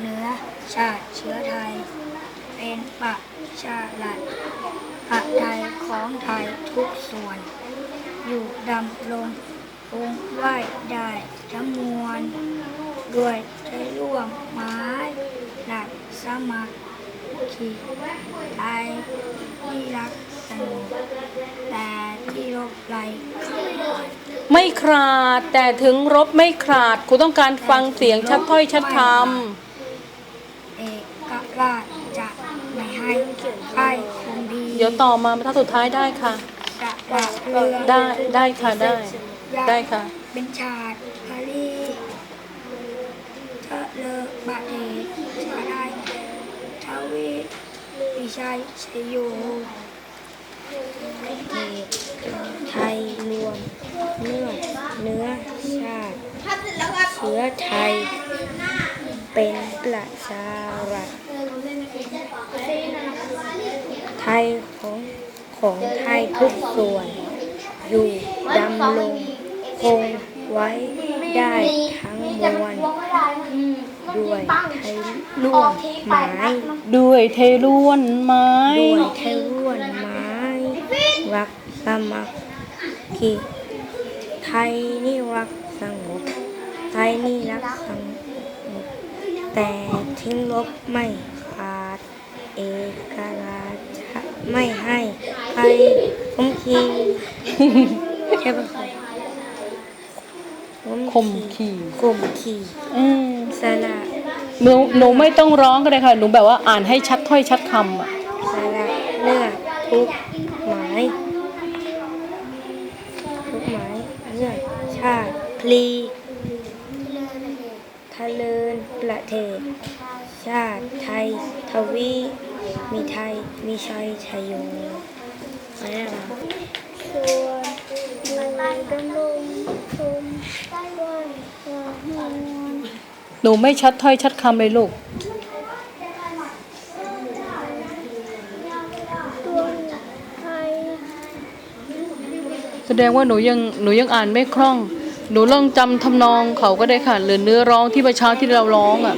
เนื้อชาติเชื้อไทย เป็นปะชาลัดปะไทยของไทยทุกส่วน อยู่ดำรงคงไหวได้ทั้งมวล ด้วยใจร่วมไม้หลักสมัครขีไทยที่รักสงบแต่ที่รบไรไม่ขาดแต่ถึงรบไม่ขาดครูต้องการฟังเสียงชัดถ้อยชัดคเอกราชจะไม่ให้ใครคงดีำเดี๋ยวต่อมาบรรทัดสุดท้ายได้ค่ะจะละเรือได้ได้ค่ะได้ ได้ค่ะ เป็นชาติพารีเธอเลอบาเอกชาได้ทวีวิชัยชยโยเอกไทยรวมเนื้อเนื้อชาติเชื้อไทย เป็นประชารัฐไทยของของไทยทุกส่วน อยู่ดำรงคงไว้ได้ทั้งมวลด้วยไทยร่วมหมายด้วยเทล้วนไม้ด้วยไทยร่วมไม้รักสมัครคีไทยนี่รักสงบไทยนี่รักสงบ แต่ทิ้งลบไม่ขาด เอกราชจะไม่ให้ใครคุ้มคีใช่ปะคะคมขี่ข่มขีอืมสละหนูหนูไม่ต้องร้องก็ได้ค่ะ หนูแบบว่าอ่านให้ชัดถ้อยชัดคำอะสละเลือกทุกหมายทุกหมายเลือกชาติพลี ทะเลินประเทศ ชาติไทย ทวี มีไทย มีชัยชัยโยอะไรนะส่วนอยู่ดำรงคงใต้วันวางมวลหนูไม่ชัดถ้อยชัดคำเลยลูกตัวไทยแสดงว่าหนูยังหนูยังอ่านไม่คล่อง หนูลองจำทำนองเขาก็ได้ค่ะ หรือเนื้อร้องที่ประเช้าที่เราร้องอะ